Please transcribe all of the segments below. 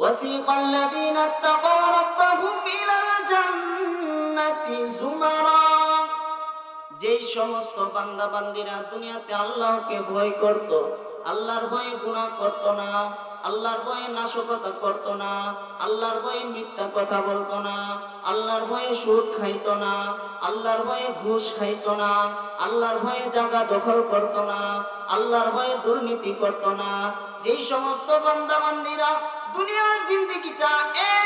وسيق الذين اتقوا ربهم إلى الجنة زمرا যেই সমস্ত বান্দা বান্দিরা দুনিয়াতে আল্লাহকে ভয় করত আল্লাহর ভয়ে গুনাহ করত না আল্লাহর ভয়ে নাশকতা করত না, আল্লাহর ভয়ে মিথ্যা কথা বলতো না, আল্লাহর ভয়ে সুদ খাইত না, আল্লাহর ভয়ে ঘুষ খাইত না, আল্লাহর ভয়ে জায়গা দখল করত না, আল্লাহর ভয়ে দুর্নীতি করত না। যেই সমস্ত বান্দা বান্দিরা দুনিয়ার জিন্দগিটা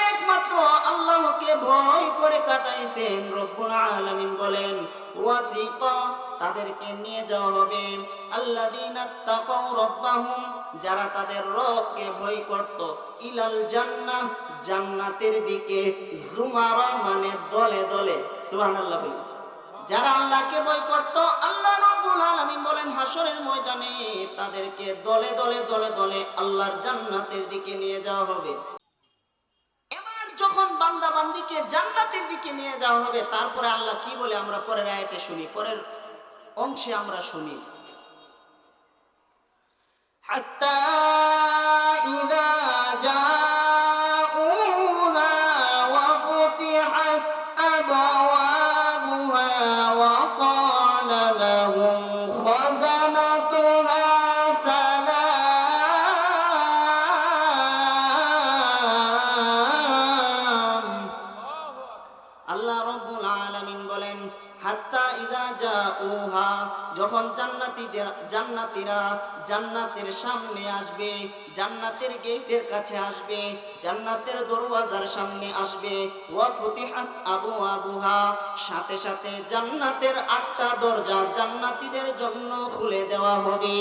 একমাত্র আল্লাহকে ভয় করে কাটাইছেন, রব্বুল আলামিন বলেন ওয়াসিকা তাদেরকে নিয়ে যাওয়া হবে। আল্লাযীনা তাকাউ রাব্বাহুম যারা তাদের রবকে ভয় করত, ইলাল জান্নাহ, জান্নাতের দিকে জুমারা মানে দলে দলে, সুবহানাল্লাহ বলি। যারা আল্লাহকে ভয় করত, আল্লাহ রব্বুল আলামিন বলেন হাসরের ময়দানে তাদেরকে দলে দলে দলে দলে আল্লাহর জান্নাতের দিকে নিয়ে যাওয়া হবে। এবার যখন বান্দা বান্দিকে জান্নাতের দিকে নিয়ে যাওয়া হবে, তারপরে আল্লাহ কি বলে আমরা পরের আয়াতে শুনি, পরের অংশে আমরা শুনি। হাত্তা রব্বুল আলামিন বলেন হাত্তা ইদা জাউহা যখন জান্নাতীদের জান্নাতীরা জান্নাতের সামনে আসবে জান্নাতের গেটের কাছে আসবে জান্নাতের দরওয়াজার সামনে আসবে ওয়া ফুতিহাত আবু আবুহা সাথে সাথে জান্নাতের আটটা দরজা জান্নাতীদের জন্য খুলে দেওয়া হবে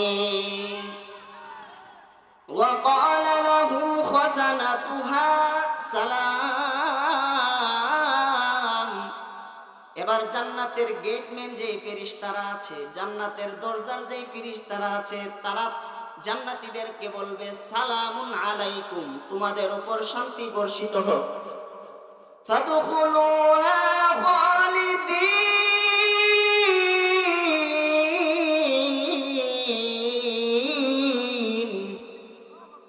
وقال لهم خزنتها সালাম এবার জান্নাতের গেটম্যান যেই ফেরিস্তারা আছে, জান্নাতের দরজার যেই ফেরিস্তারা আছে, তারা জান্নাতীদেরকে বলবে, সালামুন আলাইকুম, তোমাদের উপর শান্তি বর্ষিত হোক।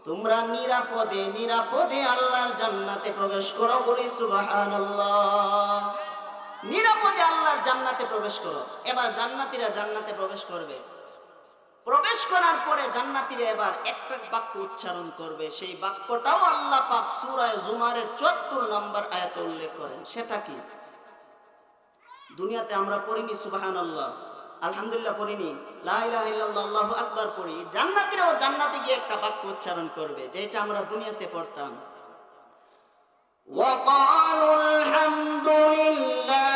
তোমরা নিরাপদে নিরাপদে আল্লাহর জান্নাতে প্রবেশ করো বলি সুবহানাল্লাহ। নিরাপদে আল্লাহর জান্নাতে প্রবেশ করো এবার জান্নাতীরা জান্নাতে প্রবেশ করবে প্রবেশ করার পরে জান্নাতীরা এবার একটা বাক্য উচ্চারণ করবে সেই বাক্যটাও আল্লাহ পাক সূরা জুমারের 74 নম্বর আয়াতে উল্লেখ করেন সেটা কি দুনিয়াতে আমরা পড়িনি সুবহানাল্লাহ আলহামদুলিল্লাহ পড়িনি লা ইলাহা ইল্লাল্লাহ আল্লাহু আকবার পড়ি জান্নাতীরাও জান্নাতে গিয়ে একটা বাক্য উচ্চারণ করবে যেটা আমরা দুনিয়াতে পড়তাম وقالوا الحمد لله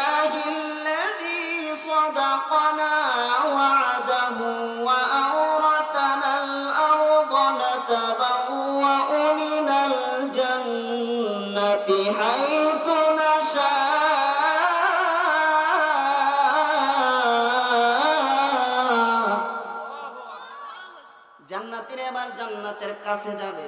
জান্নাতের কাছে যাবে।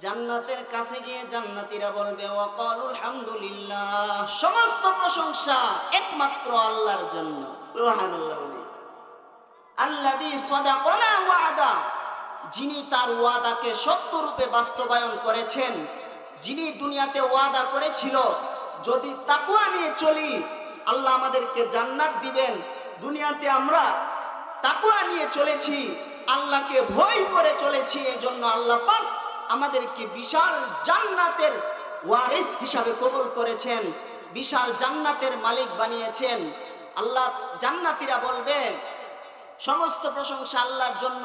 জান্নাতের কাছে গিয়ে জান্নাতীরা বলবে, ওয়াকালুল হামদুলিল্লাহ। সমস্ত প্রশংসা একমাত্র আল্লাহর জন্য। সুবহানাল্লাহ বলি। আল্লাযী সাদাকানা ওয়াদা। যিনি তার ওয়াদাকে সত্য রূপে বাস্তবায়ন করেছেন, যিনি দুনিয়াতে ওয়াদা করেছিল, যদি তাকুয়া নিয়ে চলি, আল্লাহ আমাদেরকে জান্নাত দিবেন। দুনিয়াতে আমরা তাকুয়া নিয়ে চলেছি আল্লাহকে ভয় করে চলেছি এই জন্য আল্লাহ পাক আমাদেরকে বিশাল জান্নাতের ওয়ারিস হিসাবে কবুল করেছেন, বিশাল জান্নাতের মালিক বানিয়েছেন। আল্লাহ জান্নাতীরা বলবেন, সমস্ত প্রশংসা আল্লাহর জন্য।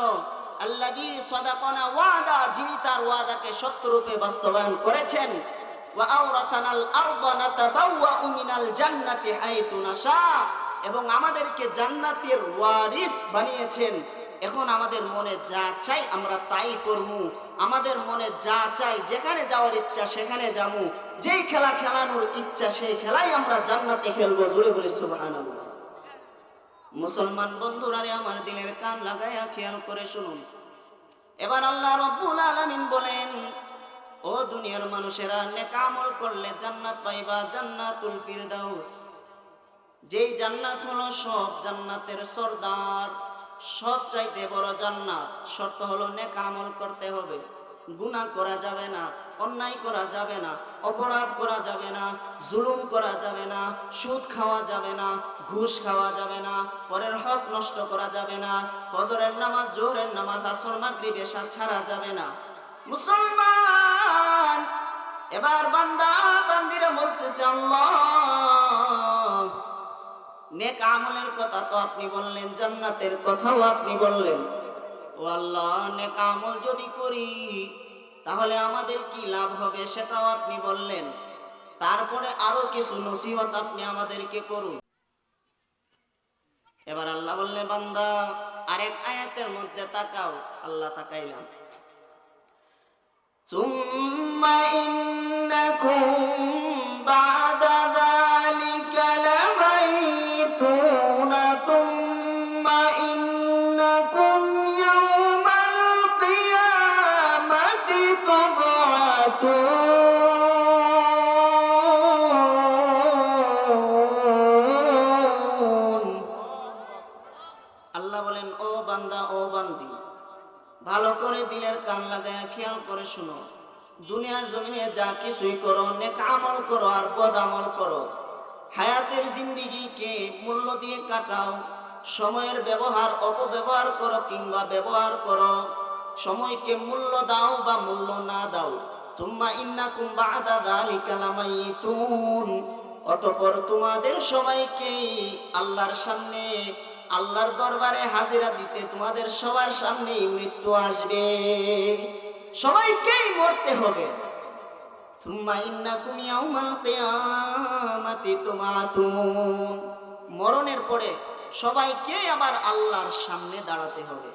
আল্লাহি সদাকনা ওয়াদা, যিনি তার ওয়াদাকে সত্যরূপে বাস্তবায়ন করেছেন। এবং আমাদেরকে জান্নাতের ওয়ারিস বানিয়েছেন। এখন আমাদের মনে যা চাই আমরা তাই করমু। আমাদের মনে যা চাই, যেখানে যাওয়ার ইচ্ছা সেখানে যামু। যেই খেলা খেলানোর ইচ্ছা সেই খেলাই আমরা জান্নাতে খেলব, জোরে বলি সুবহানাল্লাহ। মুসলমান বন্ধুরা আমার দিলের কান লাগাইয়া খেয়াল করে শুনুন। এবার আল্লাহ রব্বুল আলামিন বলেন, ও দুনিয়ার মানুষেরা, নেক আমল করলে জান্নাত পাইবা, জান্নাতুল ফিরদাউস। যেই জান্নাত হলো সব জান্নাতের সর্দার। সব চাইতে বড় জান্নাত। শর্ত হলো নেক আমল করতে হবে। গুনাহ করা যাবে না, অন্যায় করা যাবে না, অপরাধ করা যাবে না, জুলুম করা যাবে না, সুদ খাওয়া যাবে না, ঘুষ খাওয়া যাবে না, পরের হক নষ্ট করা যাবে না, ফজরের নামাজ, জোহরের নামাজ, আসর, মাগরিব, এশা ছাড়া যাবে না। মুসলমান, এবার বান্দা বান্দিরা বলতেছে, আল্লাহ নেক আমলের কথা তো আপনি বললেন জান্নাতের কথাও আপনি বললেন ও আল্লাহ নেক আমল যদি করি তাহলে আমাদের কি লাভ হবে সেটাও আপনি বললেন তারপরে আরো কিছু নসিহত আপনি আমাদেরকে করুন এবার আল্লাহ বললেন বান্দা আরেক আয়াতের মধ্যে তাকাও আল্লাহ তাকাইলাম ثم إنكم بعد খেয়াল করে শুনো। দুনিয়ার জমিনে যা কিছুই করো, নেক আমল করো আর বদ আমল করো। হায়াতের জিন্দিগিকে মূল্য দিয়ে কাটাও, সময়ের ব্যবহার, অপব্যবহার করো কিংবা ব্যবহার করো। সময়কে মূল্য দাও বা মূল্য না দাও। তুম্মা ইন্নাকুম বাদা দালিকা লামাইতুন। অতঃপর তোমাদের সবাইকে আল্লাহর সামনে, আল্লাহর দরবারে হাজিরা দিতে তোমাদের সবার সামনেই মৃত্যু আসবে। সবাইকেই মরতে হবে। মরণের পরে সবাইকে আবার আল্লাহর সামনে দাঁড়াতে হবে।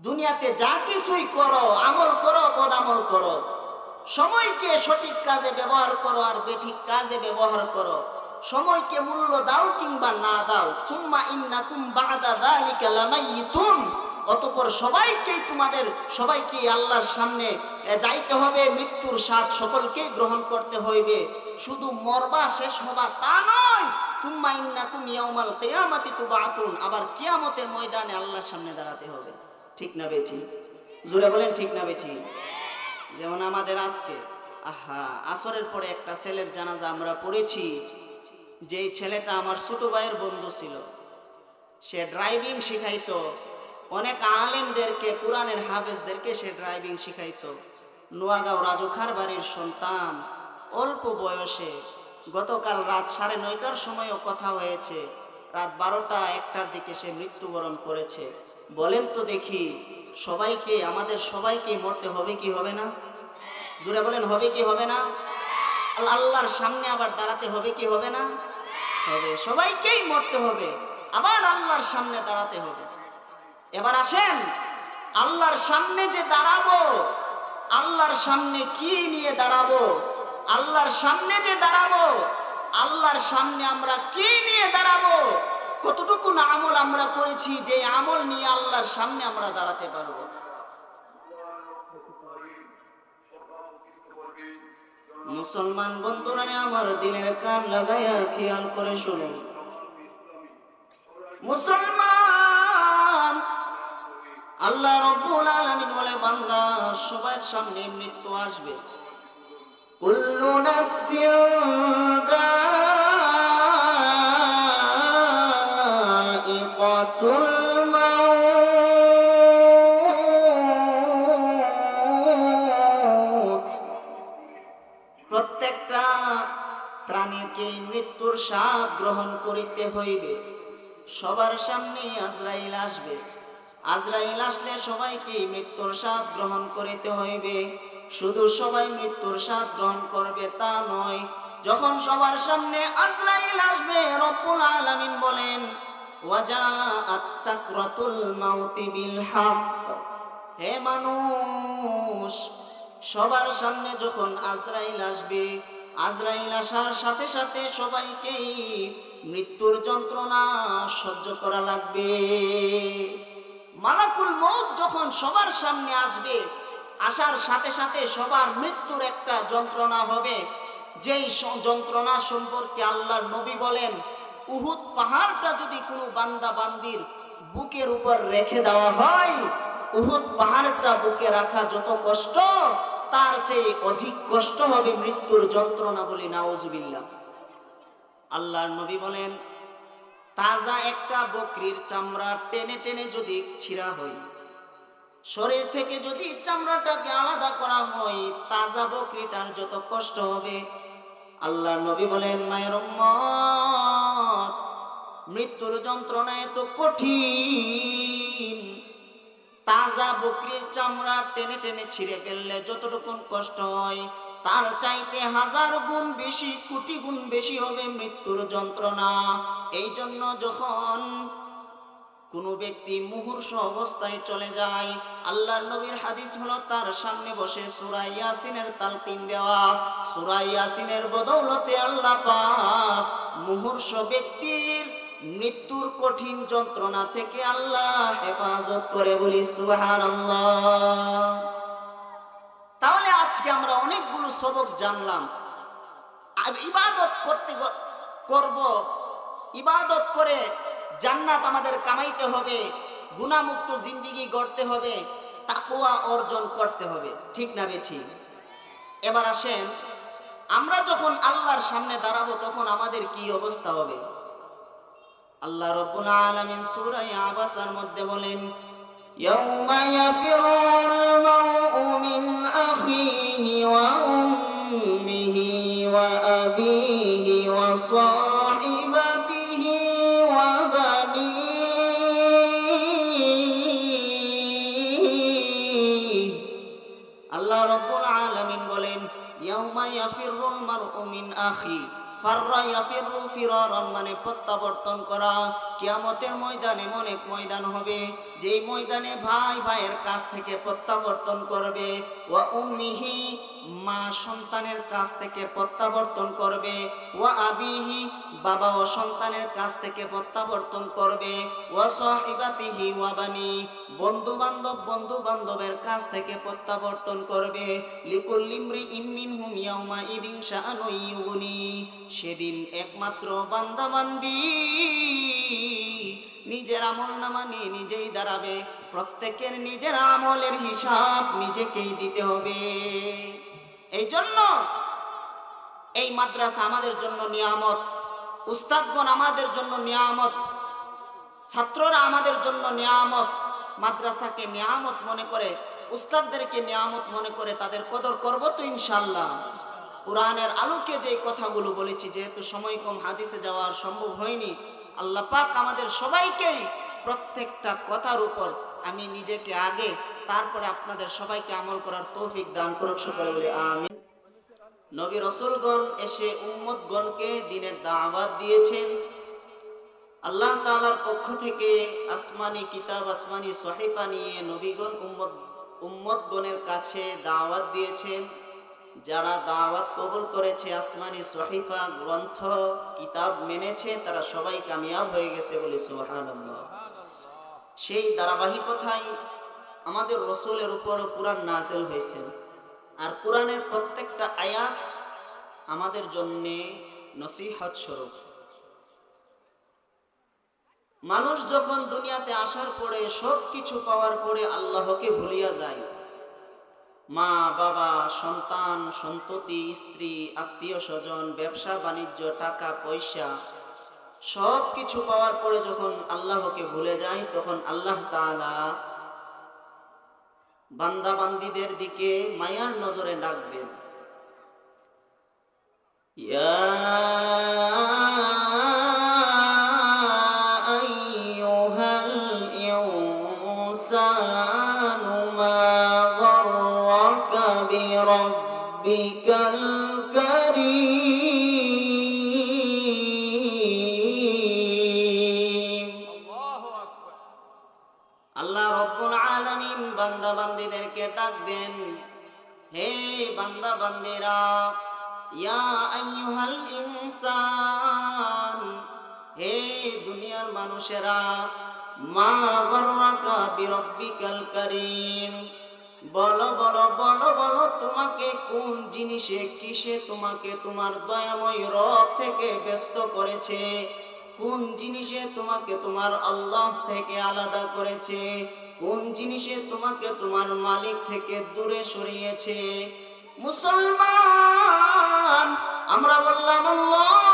দুনিয়াতে যা কিছুই করো, আমল করো, বদামল করো। সময়কে সঠিক কাজে ব্যবহার করো আর বেঠিক কাজে ব্যবহার করো। সময়কে মূল্য দাও কিংবা না দাও। সুম্মা ইন্নাকুম বাদা যালিকা লামাইতুন। অতঃপর সবাইকেই তোমাদের সবাইকে আল্লাহর সামনে যাইতে হবে, মৃত্যুর স্বাদ সকলকেই গ্রহণ করতে হইবে। শুধু মরবা শেষ হবা তা নয়। তুম্মা ইন্নাকুম ইয়াউমাল কিয়ামাতি তুবাতুন। আবার কিয়ামতের ময়দানে আল্লাহর সামনে দাঁড়াতে হবে। ঠিক না বেঠি? জোরে বলেন ঠিক না বেঠি? যেমন আমাদের আজকে। আহা, আসরের পরে একটা ছেলের জানাজা আমরা পড়েছি। যেই ছেলেটা আমার ছোট ভাইয়ের বন্ধু ছিল। সে ড্রাইভিং শিখাইতো। অনেক আলেমদেরকে, কোরআনের হাফেজদেরকে সে ড্রাইভিং শিখাইতো। নোয়াগাঁও রাজুখার বাড়ির সন্তান অল্প বয়সে গতকাল রাত সাড়ে নয়টার সময়ও কথা হয়েছে, রাত বারোটা একটার দিকে সে মৃত্যুবরণ করেছে। বলেন তো দেখি, সবাইকে, আমাদের সবাইকে মরতে হবে কি হবে না? জুড়ে বলেন, হবে কি হবে না? আল্লাহ- আল্লাহর সামনে আবার দাঁড়াতে হবে কি হবে না? হবে। সবাইকেই মরতে হবে, আবার আল্লাহর সামনে দাঁড়াতে হবে। এবার আসেন। আল্লাহর সামনে যে দাঁড়াবো, আল্লাহর সামনে কি নিয়ে দাঁড়াবো, আল্লাহর সামনে যে দাঁড়াবো, আল্লাহর সামনে আমরা কি নিয়ে দাঁড়াবো, কতটুকু আমল আমরা করেছি, যে আমল নিয়ে আল্লাহর সামনে আমরা দাঁড়াতে পারব? মুসলমান বন্ধুরা, আমার দিনের কান লাগাইয়া খেয়াল করে শুনুন। মুসলমান আল্লাহ রব্বুল আলামিন বলে, বান্দা সবার সামনে মৃত্যু আসবে। কুল্লু নাফসিন দাইকাতুল মাউত। প্রত্যেকটা প্রাণীকে মৃত্যুর স্বাদ গ্রহণ করিতে হইবে। সবার সামনে আজরাইল আসবে। আজরাইল আসলে সবাইকে মৃত্যুর স্বাদ গ্রহণ করিতে হইবে। শুধু সবাই মৃত্যুর স্বাদ গ্রহণ করবে তা নয়, যখন সবার সামনে আজরাইল আসবে, রব্বুল আলামিন বলেন, ওয়াজাআত সাকরাতুল মাউতি বিল হক। হে মানুষ, সবার সামনে যখন আজরাইল আসবে, আজরাইল আসার সাথে সাথে সবাইকেই মৃত্যুর যন্ত্রণা সহ্য করা লাগবে। মালাকুল মৌত যখন সবার সামনে আসবে, আসার সাথে সাথে সবার মৃত্যুর একটা যন্ত্রণা হবে। যেই যন্ত্রণা সম্পর্কে আল্লাহর নবী বলেন, উহুদ পাহাড়টা যদি কোনো বান্দা বান্দির বুকের উপর রেখে দেওয়া হয়, উহুদ পাহাড়টা বুকে রাখা যত কষ্ট, তার চেয়ে অধিক কষ্ট হবে মৃত্যুর যন্ত্রণা বলি নাউজুবিল্লাহ। আল্লাহর নবী বলেন তাজা একটা বকরির চামড়া টেনে টেনে যদি ছিঁড়া হয়, শরীর থেকে যদি চামড়াটাকে আলাদা করা হয়, তাজা বকরিটার যত কষ্ট হবে। আল্লাহর নবী বলেন, মায়ের মৃত্যুর যন্ত্রণা এত কঠিন। তাজা বকরির চামড়া টেনে টেনে ছিঁড়ে ফেললে যতটুকুন কষ্ট হয় তার চাইতে হাজার গুণ বেশি, কোটি গুণ বেশি হবে মৃত্যুর যন্ত্রণা। এই জন্য যখন কোন ব্যক্তি মুহূর্ষ অবস্থায় চলে যায়, আল্লাহর নবীর হাদিস হলো তার সামনে বসে সূরা ইয়াসিনের তালকিন দেওয়া। সূরা ইয়াসিনের বদৌলতে আল্লাহ পাক মুহূর্ষ ব্যক্তির মৃত্যুর কঠিন যন্ত্রণা থেকে আল্লাহ হেফাজত করে বলি, সুবহানাল্লাহ। তাহলে আজকে আমরা অনেকগুলো সবক জানলাম। ইবাদত করতে করব। ইবাদত করে জান্নাত আমাদের কামাইতে হবে গুণামুক্ত জিন্দিগি গড়তে হবে তাকুয়া অর্জন করতে হবে। ঠিক না ঠিক? এবার আসেন, আমরা যখন আল্লাহর সামনে দাঁড়াবো তখন আমাদের কি অবস্থা হবে? আল্লাহ রব্বুল আলামিন সূরা আবাসার মধ্যে বলেন, ইয়াউমা ইয়াফিরুল মারউ ফাররা ইয়াফিরু ফিরারান মানে প্রত্যাবর্তন করা। কিয়ামতের ময়দানে এমন এক ময়দান হবে। যেই ময়দানে ভাই ভাইয়ের কাছ থেকে প্রত্যাবর্তন করবে, ওয়া উম্মিহি, মা সন্তানের কাছ থেকে প্রত্যাবর্তন করবে, ওয়া আবিহি, বাবা ও সন্তানের কাছ থেকে প্রত্যাবর্তন করবে, ওয়া সাহিবাতিহি, ওয়া বানি বন্ধু বান্ধব বন্ধু বান্ধবের কাছ থেকে প্রত্যাবর্তন করবে লিকুল্লিমরি ইমিন হুম ইয়াউমা ইদিন শাআনু সেদিন একমাত্র বান্দাবান্দি নিজের আমল নামা নিয়ে নিজেই দাঁড়াবে। প্রত্যেকের নিজের আমলের হিসাব নিজেকেই দিতে হবে। এই জন্য এই মাদ্রাসা আমাদের জন্য নিয়ামত, উস্তাদগণ আমাদের জন্য নিয়ামত, ছাত্ররা আমাদের জন্য নিয়ামত, মাদ্রাসাকে নিয়ামত মনে করে, উস্তাদদেরকে নিয়ামত মনে করে তাদের কদর করব তো ইনশাল্লাহ কোরআনের আলোকে যে কথাগুলো বলেছি, যেহেতু সময় কম, হাদিসে যাওয়া আর সম্ভব হয়নি আল্লাহ পাক আমাদের সবাইকেই প্রত্যেকটা কথার উপর আমি নিজেকে আগে, তারপরে আপনাদের সবাইকে আমল করার তৌফিক দান করুক সকলে বলি আমিন। নবী রসুলগণ এসে উম্মতগণকে দিনের দাওয়াত দিয়েছেন আল্লাহ তাআলার পক্ষ থেকে আসমানি কিতাব, আসমানি সহিফা নিয়ে নবীগণ উম্মত, উম্মতগণের কাছে দাওয়াত দিয়েছেন। যারা দাওয়াত কবুল করেছে, আসমানি সহিফা গ্রন্থ, কিতাব মেনেছে, তারা সবাই কামিয়াব হয়ে গেছে বলে সুবহানাল্লাহ। সেই ধারাবাহিকতায় আমাদের রসুলের উপরও কোরআন নাজেল হয়েছে। আর কোরআনের প্রত্যেকটা আয়াত আমাদের জন্যে নসিহত স্বরূপ। মানুষ যখন দুনিয়াতে আসার পরে সব কিছু পাওয়ার পরে আল্লাহকে ভুলিয়া যায় মা, বাবা, সন্তান, সন্ততি, স্ত্রী, আত্মীয় স্বজন, ব্যবসা, বাণিজ্য, টাকা, পয়সা সব কিছু পাওয়ার পরে যখন আল্লাহকে ভুলে যায় তখন আল্লাহ তাআলা বান্দা বান্দিদের দিকে মায়ার নজরে ডাক দেন। ইয়া আইয়ুহাল ইনসানু বান্দা, বান্দিরা, ইয়া আইয়ুহাল ইনসান, হে দুনিয়ার মানুষেরা, মা গররাকা বিরব্বিকাল কারীম। বলো বলো বলো বলো, তোমাকে কোন জিনিসে, কিসে তোমাকে তোমার দয়াময় রব থেকে ব্যস্ত করেছে? কোন জিনিসে তোমাকে তোমার আল্লাহ থেকে আলাদা করেছে? কোন জিনিসে তোমাকে তোমার মালিক থেকে দূরে সরিয়েছে? মুসলমান আমরা বললাম আল্লাহ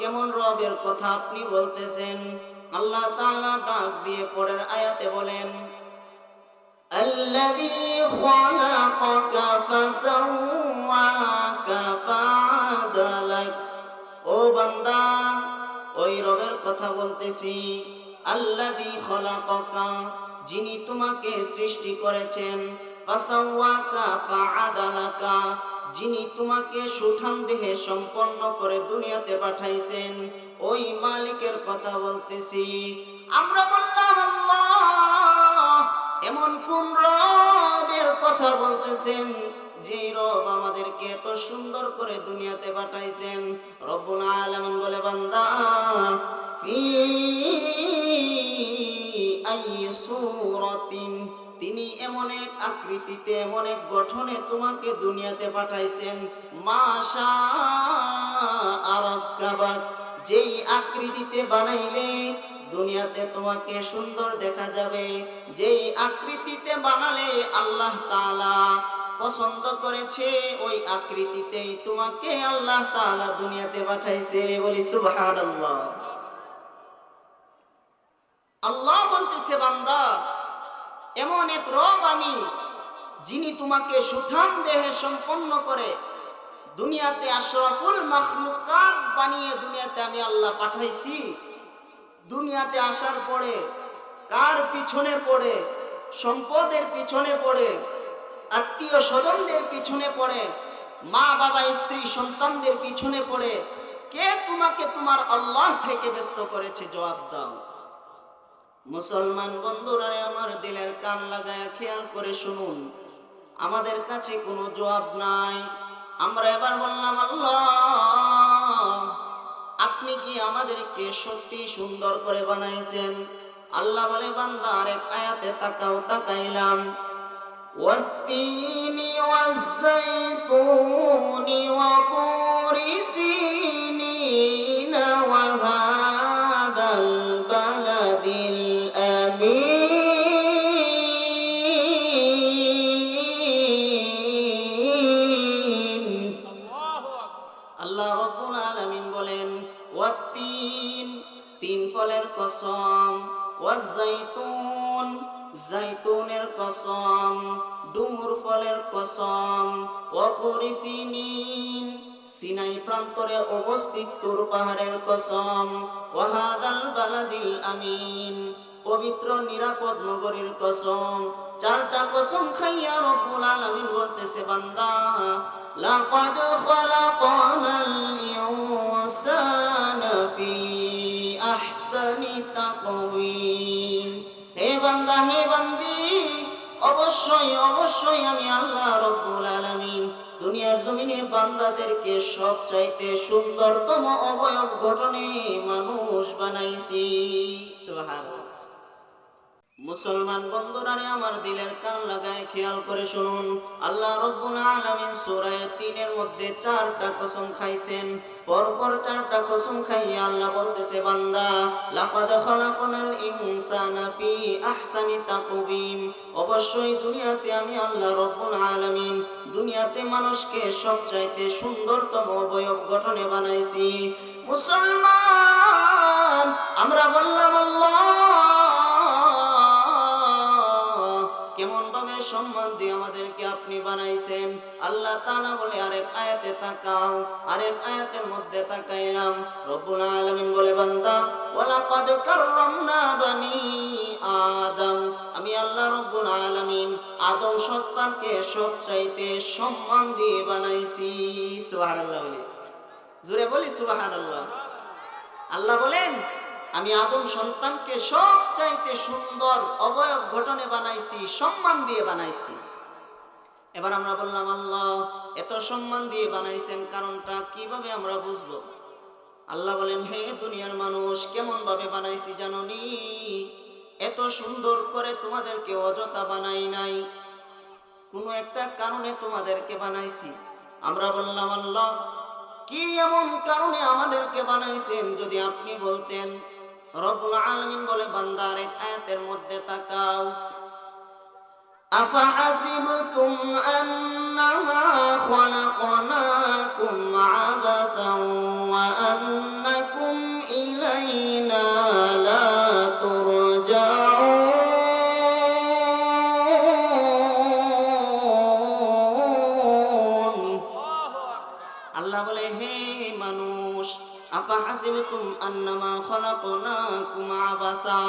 কেমন রবের কথা আপনি বলতেছেন আল্লাহ তাআলা ডাক দিয়ে পরের আয়াতে বলেন الذي خلقك فسواك فعدلك ও বান্দা ওই রবের কথা বলতেছি আল্লাযী খলাকাকা যিনি তোমাকে সৃষ্টি করেছেন ফাসাওয়াকা ফাআদালাকা যিনি তোমাকে সুঠাম দেহে সম্পন্ন করে দুনিয়াতে পাঠাইছেন, ওই মালিকের কথা বলতেছি। আমরা বললাম এমন কোন রবের কথা বলতেছেন যে রব আমাদেরকে এত সুন্দর করে দুনিয়াতে পাঠাইছেন? রব্বুল আলামিন বলে, বান্দা, ফি আই সূরাতিন তিনি এমন এক আকৃতিতে, এমন এক গঠনে তোমাকে দুনিয়াতে পাঠাইছেন। মাশা যেই আকৃতিতে বানাইলে দুনিয়াতে তোমাকে সুন্দর দেখা যাবে। যেই আকৃতিতে বানালে আল্লাহ তাআলা পছন্দ করেছে, ওই আকৃতিতেই তোমাকে আল্লাহ তাআলা দুনিয়াতে পাঠাইছে বলি সুবহানাল্লাহ। আল্লাহ বলতেছে বান্দা এমন এক রব আমি, যিনি তোমাকে সুঠাম দেহে সম্পন্ন করে দুনিয়াতে আশরাফুল মাখলুকাত বানিয়ে দুনিয়াতে আমি আল্লাহ পাঠাইছি। দুনিয়াতে আসার পরে, কার পিছনে পড়ে, সম্পদের পিছনে পড়ে, আত্মীয় স্বজনদের পিছনে পড়ে, মা বাবা, স্ত্রী, সন্তানদের পিছনে পড়ে, কে তোমাকে তোমার আল্লাহ থেকে ব্যস্ত করেছে? জবাব দাও। মুসলমান বন্ধুরা রে আমার দিলের কান লাগায় খেয়াল করে শুনুন আমাদের কাছে কোনো জবাব নাই আমরা এবার বললাম আল্লাহ আপনি কি আমাদেরকে সত্যি সুন্দর করে বানাইছেন আল্লাহ বলে বান্দা আরেক আয়াতে তাকাও তাকাইলাম والتين والزيتون وطور ওয়াকুরিসিনিন সিনাই প্রান্তরে অবস্থিত তুর পাহাড়ের কসম। ওয়াহাদাল বালাদিল আমিন। পবিত্র, নিরাপদ নগরীর কসম। চারটা কসম খাইয়া রব্বুল আলামিন বলতেছে, বান্দা, লাকাদ খালাকানাল ইনসানা ফি আহসানি তাকওয়িম। হে বান্দা, হে বান্দি, অবশ্যই অবশ্যই আমি আল্লাহ রব্বুল আলামিন দুনিয়ার জমিনে বান্দাদেরকে সব চাইতে সুন্দরতম অবয়ব গঠনে মানুষ বানাইছি। মুসলমান বন্ধুরা রে, আমার দিলের কান লাগায় খেয়াল করে শুনুন। আল্লাহ রব্বুল আলামিন সূরা 3 এর মধ্যে চারটা কসম খাইছেন। পরপর চারটা কসম খাইয়া আল্লাহ বলতেছে, বান্দা, লাকাদ খালাকনাল ইনসানা ফি আহসানি তাকওয়িম। অবশ্যই দুনিয়াতে আমি আল্লাহ রব্বুল আলামিন দুনিয়াতে মানুষকে সবচাইতে সুন্দরতম অবয়ব গঠনে বানাইছি। মুসলমান, আমরা বললাম, আল্লাহ সম্মান দিয়ে আমাদেরকে আপনি বানাইছেন। আল্লাহ তাআলা বলে, আরেক আয়াতে তাকাও, আরেক আয়াতের মধ্যে তাকাইলাম। রব্বুল আলামিন বলে, বান্দা, ওয়ালাকাদ কাররামনা বানি আদম। আমি আল্লাহ রব্বুল আলামিন আদম সন্তানকে সবচাইতে সম্মান দিয়ে বানাইছি। সুবহানাল্লাহ বলি। জোরে বলি সুবহানাল্লাহ। আল্লাহ বলেন আমি আদম সন্তানকে সব চাইতে সুন্দর অবয়ব ঘটনে বানাইছি, সম্মান দিয়ে বানাইছি। এবার আমরা বললাম, আল্লাহ, এত সম্মান দিয়ে বানাইছেন কারণটা কীভাবে আমরা বুঝব? আল্লাহ বলেন, হে দুনিয়ার মানুষ কেমন ভাবে বানাইছি জাননি? এত সুন্দর করে তোমাদেরকে অযথা বানাই নাই। কোনো একটা কারণে তোমাদেরকে বানাইছি। আমরা বললাম, আল্লাহ, কি এমন কারণে আমাদেরকে বানাইছেন যদি আপনি বলতেন? রব্বুল আলামিন বলে বান্দার এক আয়াতের মধ্যে তাকাও। আফাহাসিবতুম আন্নামা খলাকনাকুম আবাসাও ওয়া আন্না হাসিবতুম আন্নামা খলাকনাকুম আবাসা।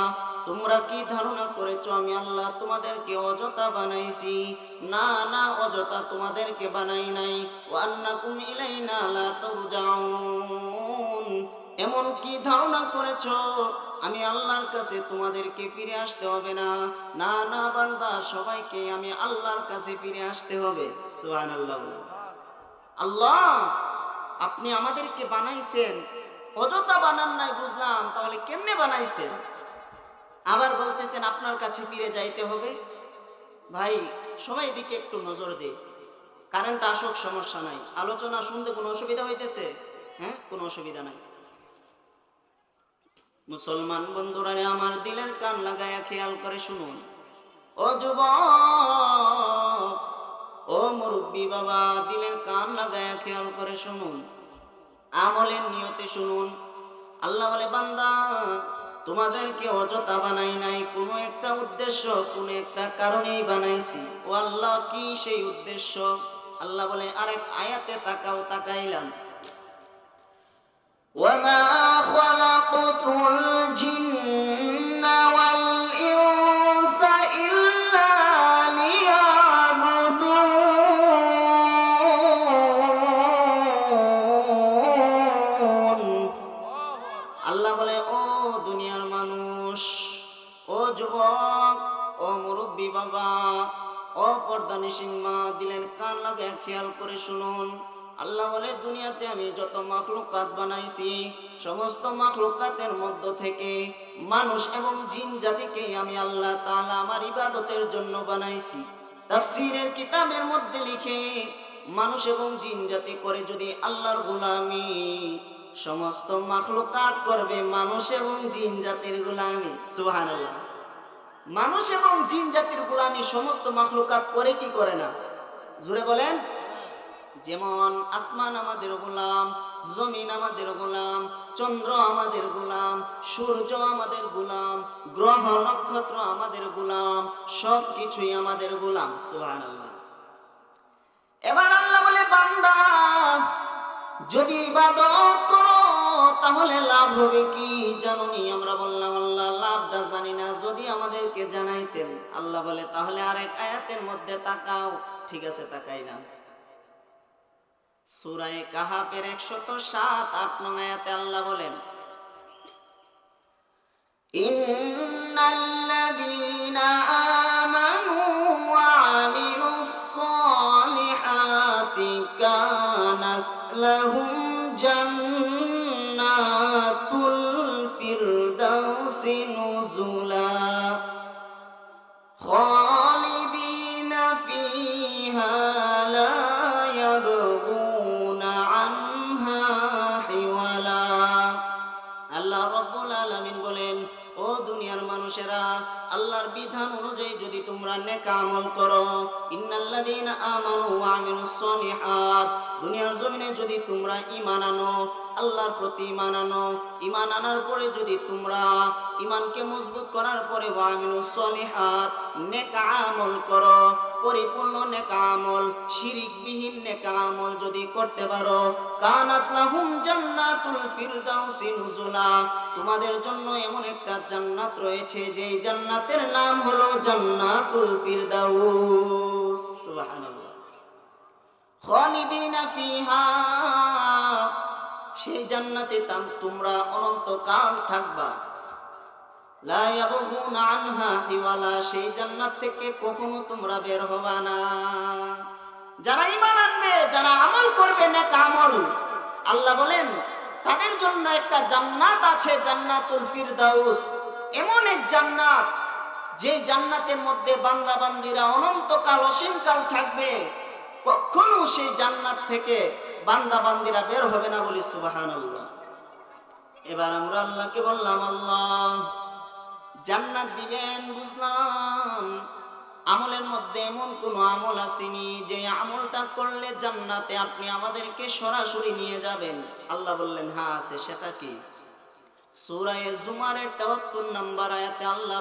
তোমরা কি ধারণা করেছ আমি আল্লাহ তোমাদেরকে অযথা বানাইছি? না না, অযথা তোমাদেরকে বানাই নাই। ওয়া আন্নাকুম ইলাইনা লা তুরজাউন। এমন কি ধারণা করেছ? আমি আল্লাহর কাছে তোমাদেরকে ফিরে আসতে হবে না। না না, বান্দা, সবাইকে আমি আল্লাহর কাছে ফিরে আসতে হবে। সুবহানাল্লাহ। আল্লাহ, আপনি আমাদেরকে বানাইছেন। অযথা বানান নাই বুঝলাম, তাহলে কেমনে বানাইছেন আবার বলতেছেন, আপনার কাছে ফিরে যাইতে হবে। ভাই, সবাই দিকে একটু নজর দে। কারেন্ট আসুক, সমস্যা নাই। আলোচনা শুনতে কোনো অসুবিধা হইতেছে? হ্যাঁ কোনো অসুবিধা নাই। মুসলমান বন্ধুরা আমার দিলের কান লাগায়া খেয়াল করে শুনুন। ও যুবক, ও মুরব্বী বাবা, দিলের কান লাগায়া খেয়াল করে শুনুন। আমলের নিয়তে শুনুন আল্লাহ বলে বান্দা তোমাদেরকে অযথা বানাই নাই কোনো একটা উদ্দেশ্য কোনো একটা কারণেই বানাইছি ও আল্লাহ কি সেই উদ্দেশ্য আল্লাহ বলে আরেক আয়াতে তাকাও তাকাইলাম وما خلقت الجن দিলেন কান লাগে খেয়াল করে শুনুন। আল্লাহ বলে, দুনিয়াতে আমি যত মাখলুকাত বানাইছি, সমস্ত মাখলুকাতের মধ্য থেকে মানুষ এবং জিন জাতিকে আমি আল্লাহ তাআলা আমার ইবাদতের জন্য বানাইছি। তাফসীরের কিতাবের মধ্যে লিখে, মানুষ এবং জিন জাতি করে যদি আল্লাহর গোলামি, সমস্ত মাখলুকাত করবে মানুষ এবং জিন জাতির গোলামি। সুবহানাল্লাহ। মানুষ এবং জিন জাতির গোলামি সমস্ত মাখলুকাত করে কি করে না? জুড়ে বলেন। যেমন আসমান আমাদের গোলাম, জমিন আমাদের গোলাম, চন্দ্র আমাদের গোলাম, সূর্য আমাদের গোলাম, গ্রহ, নক্ষত্র আমাদের গোলাম সব কিছুই আমাদের গোলাম, সুবহানাল্লাহ। এবার আল্লাহ বলে, বান্দা, যদি ইবাদত তাহলে লাভ হবে কি জানুনি? আমরা বললাম, আল্লাহ, লাভটা জানি না। যদি আমাদেরকে জানাইতেন। আল্লাহ বলে, তাহলে আরেক আয়াতের মধ্যে তাকাও। ঠিক আছে, তাকাইলাম। সুরায় কাহাপের একশত সাত, আট নং আয়াতে আল্লাহ বলেন إن রব্বুল আলমিন বলেন, ও দুনিয়ার মানুষেরা, আল্লাহর বিধান অনুযায়ী যদি তোমরা নেকামল করো ইন্নাল্লাদিন আমানু ওয়া আমিলুস সলিহাত দুনিয়ার জমিনে যদি তোমরা ঈমান আনো, আল্লাহর প্রতি ঈমান আনো, ঈমান আনার পরে যদি তোমরা ঈমানকে মজবুত করার পরে আমল করো, পরিপূর্ণ নেক আমল, শিরিকবিহীন নেক আমল যদি করতে পারো, কানাত জান্নাতুল ফিরদাউসি নুজুলা। তোমাদের জন্য এমন একটা জান্নাত রয়েছে, যেই জান্নাতের নাম হলো জান্নাতুল ফিরদাউস। সুবহানাল্লাহ। সেই জান্নাতে তাম- তোমরা অনন্তকাল থাকবা। সেই জান্নাত থেকে কখনো তোমরা বের হবা না। যারা ঈমান আনবে, যারা আমল করবে, নেক আমল। আল্লাহ বলেন, তাদের জন্য একটা জান্নাত আছে, জান্নাতুল ফিরদাউস। এমন এক জান্নাত, যে জান্নাতের মধ্যে বান্দা বান্দিরা অনন্তকাল অসীমকাল থাকবে। কখনো সেই জান্নাত থেকে বান্দা বান্দিরা বের হবে না বলি সুবহানাল্লাহ। এবার আমরা আল্লাহকে বললাম, আল্লাহ, জান্নাত দিবেন, বুঝলাম। আমলের মধ্যে এমন কোনো আমল আসেনি যে আমলটা করলে জান্নাতে আপনি আমাদেরকে সরাসরি নিয়ে যাবেন। আল্লাহ বললেন হ্যাঁ আছে, সেটা কি? সূরা জুমারের 73 নাম্বার আয়াতে আল্লাহ